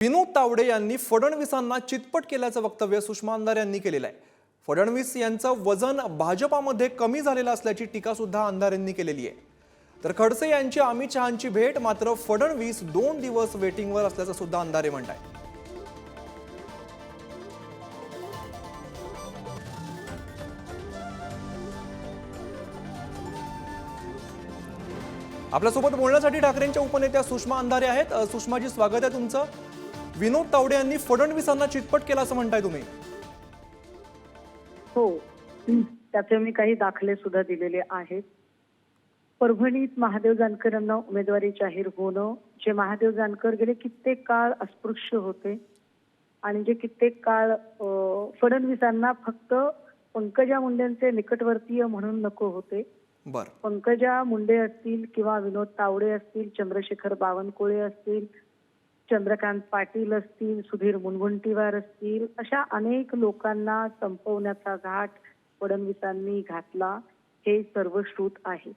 विनोद तावडे यांनी फडणवीसांना चितपट केल्याचं वक्तव्य सुषमा अंधार यांनी केलेलं आहे. फडणवीस यांचं वजन भाजपामध्ये कमी झालेलं असल्याची टीका सुद्धा अंधारे यांनी केलेली आहे. तर खडसे यांची अमित शहांची भेट मात्र फडणवीस दोन दिवस वेटिंगवर असल्याचं सुद्धा अंधारे म्हणत आहे आपल्यासोबत बोलण्यासाठी ठाकरेंच्या उपनेत्या सुषमा अंधारे आहेत. सुषमाजी स्वागत आहे तुमचं. विनोद तावडे यांनी फडणवीसांना चितपट केला असं म्हणताय तुम्ही. हो. त्याचे मी काही दाखले सुद्धा दिलेले आहेत. परभणीत महादेव जानकर यांना उमेदवारी जाहीर होणं जे महादेव जानकर गेले कित्येक काळ अस्पृश्य होते आणि जे कित्येक काळ फडणवीसांना फक्त पंकजा मुंडेंचे निकटवर्तीय म्हणून नको होते. पंकजा मुंडे असतील किंवा विनोद तावडे असतील चंद्रशेखर बावनकुळे असतील चंद्रकांत पाटील असतील सुधीर मुनगंटीवार असतील अशा अनेक लोकांना संपवण्याचा घाट फडणवीसांनी घातला हे सर्व श्रुत आहे.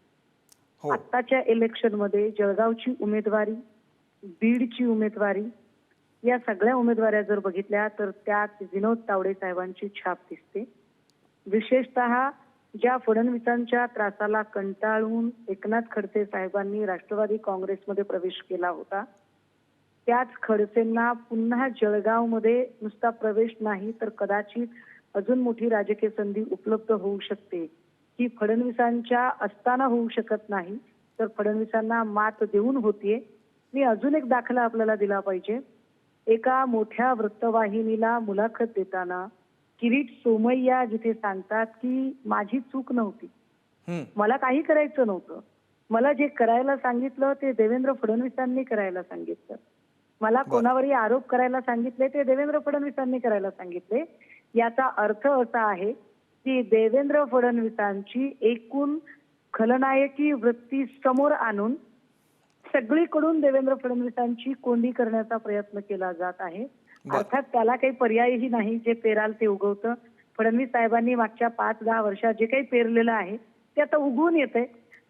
हो. आत्ताच्या इलेक्शनमध्ये जळगावची उमेदवारी बीडची उमेदवारी या सगळ्या उमेदवाऱ्या जर बघितल्या तर त्यात विनोद तावडे साहेबांची छाप दिसते. विशेषतः ज्या फडणवीसांच्या त्रासाला कंटाळून एकनाथ खडसे साहेबांनी राष्ट्रवादी काँग्रेसमध्ये प्रवेश केला होता त्याच खडसेंना पुन्हा जळगावमध्ये नुसता प्रवेश नाही तर कदाचित अजून मोठी राजकीय संधी उपलब्ध होऊ शकते. ही फडणवीसांच्या असताना होऊ शकत नाही तर फडणवीसांना मात देऊन होतीये. मी अजून एक दाखला आपल्याला दिला पाहिजे. एका मोठ्या वृत्तवाहिनीला मुलाखत देताना किरीट सोमय्या जिथे सांगतात की माझी चूक नव्हती. मला काही करायचं नव्हतं. मला जे करायला सांगितलं ते देवेंद्र फडणवीसांनी करायला सांगितलं. मला. कोणावरही आरोप करायला सांगितले ते देवेंद्र फडणवीसांनी करायला सांगितले याचा अर्थ असा आहे की देवेंद्र फडणवीसांची एकूण खलनायकी वृत्ती समोर आणून सगळीकडून देवेंद्र फडणवीसांची कोंडी करण्याचा प्रयत्न केला जात आहे. अर्थात त्याला काही पर्यायही नाही जे पेराल ते उगवतं फडणवीस साहेबांनी मागच्या पाच दहा वर्षात जे काही पेरलेलं आहे ते आता उगवून येते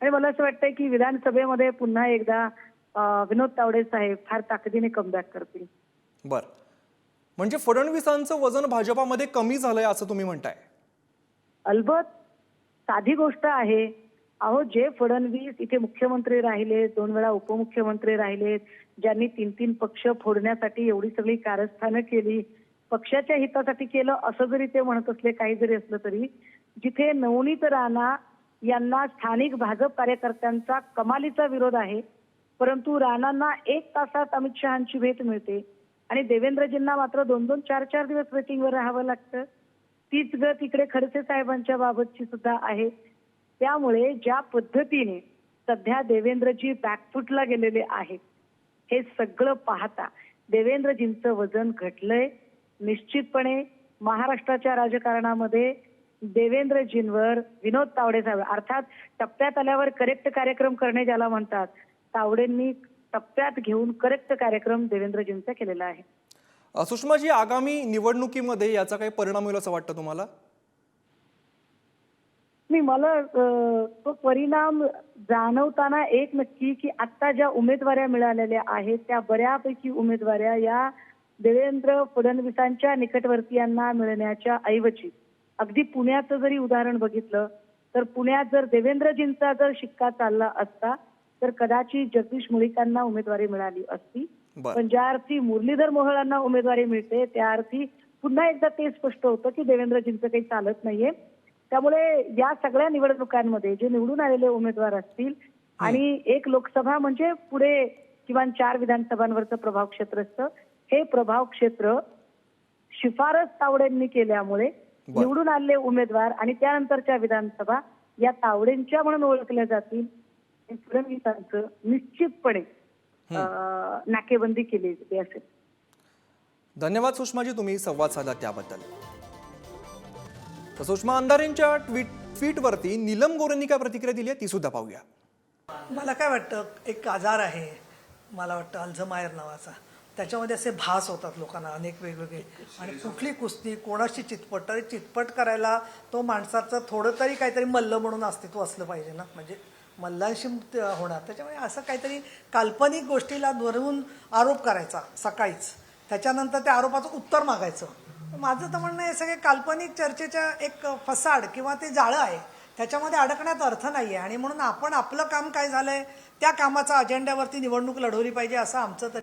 आणि मला असं वाटतंय की विधानसभेमध्ये पुन्हा एकदा विनोद तावडे साहेब फार ताकदीने कमबॅक करतील. बर. म्हणजे फडणवीसांचं वजन भाजपामध्ये कमी झालंय असं तुम्ही म्हणताय. अलबत साधी गोष्ट आहे. अहो जे फडणवीस इथे मुख्यमंत्री राहिले दोन वेळा उपमुख्यमंत्री राहिलेत ज्यांनी तीन तीन पक्ष फोडण्यासाठी एवढी सगळी कारस्थानं केली पक्षाच्या हितासाठी केलं असं जरी ते म्हणत असले काही जरी असलं तरी जिथे नवनीत राणा यांना स्थानिक भाजप कार्यकर्त्यांचा कमालीचा विरोध आहे परंतु राणांना एक तासात अमित शहाची भेट मिळते. आणि देवेंद्रजींना मात्र दोन दोन चार चार दिवस वेटिंगवर राहावं लागतं. तीच गत इकडे खडसे साहेबांच्या बाबतची सुद्धा आहे. त्यामुळे ज्या पद्धतीने सध्या देवेंद्रजी बॅकफुटला गेलेले आहेत हे सगळं पाहता देवेंद्रजींचं वजन घटलंय. निश्चितपणे महाराष्ट्राच्या राजकारणामध्ये देवेंद्रजींवर विनोद तावडे साहेब अर्थात टप्प्यात आल्यावर करेक्ट कार्यक्रम करणे ज्याला म्हणतात तावडेंनी टप्प्यात घेऊन करेक्ट कार्यक्रम देवेंद्रजींचा केलेला आहे. सुषमाजी आगामी निवडणुकीमध्ये याचा काही परिणाम होईल असं वाटतं तुम्हाला? मी मला तो परिणाम जाणवताना एक नक्की की आता ज्या उमेदवाऱ्या मिळालेल्या आहेत त्या बऱ्यापैकी उमेदवाऱ्या या देवेंद्र फडणवीसांच्या निकटवर्तीयांना मिळण्याच्या ऐवजी. अगदी पुण्याचं जरी उदाहरण बघितलं तर पुण्यात जर देवेंद्रजींचा जर शिक्का चालला असता तर कदाचित जगदीश मुळीकांना उमेदवारी मिळाली असती. पण ज्या अर्थी मुरलीधर मोहोळांना उमेदवारी मिळते त्या अर्थी पुन्हा एकदा ते स्पष्ट होतं की देवेंद्रजींचं काही चालत नाहीये. त्यामुळे या सगळ्या निवडणुकांमध्ये जे निवडून आलेले उमेदवार असतील आणि एक लोकसभा म्हणजे पुढे किमान चार विधानसभांवरचं प्रभाव क्षेत्र असतं. हे प्रभाव क्षेत्र शिफारस तावडेंनी केल्यामुळे. निवडून आलेले उमेदवार आणि त्यानंतरच्या विधानसभा या तावडेंच्या म्हणून ओळखल्या जातील. आणि फडणवीसांचं निश्चितपणे नाकेबंदी केली गेली असेल. धन्यवाद सुषमाजी तुम्ही संवाद साधला त्याबद्दल. तर सुषमा अंधारेंच्या ट्विट ट्विटवरती नीलम गोरेंनी काय प्रतिक्रिया दिली आहे ती सुद्धा पाहूया. मला काय वाटतं एक आजार आहे मला वाटतं अल्झमायर नावाचा. त्याच्यामध्ये असे भास होतात लोकांना अनेक वेगवेगळे. आणि कुठली कुस्ती कोणाशी चितपट तरी चितपट करायला तो माणसाचं थोडं तरी काहीतरी मल्ल म्हणून अस्तित्व असलं पाहिजे ना? म्हणजे मल्लाशिम होणार. त्याच्यामुळे असं काहीतरी काल्पनिक गोष्टीला धरून आरोप करायचा सकाळीच. त्याच्यानंतर त्या आरोपाचं उत्तर मागायचं. माझं तर म्हणणं हे सगळे काल्पनिक चर्चेच्या एक फसाड किंवा ते जाळं आहे. त्याच्यामध्ये अडकण्यात अर्थ नाही आहे आणि म्हणून आपण आपलं काम काय झालंय त्या कामाचा अजेंड्यावरती निवडणूक लढवली पाहिजे असं आमचं तर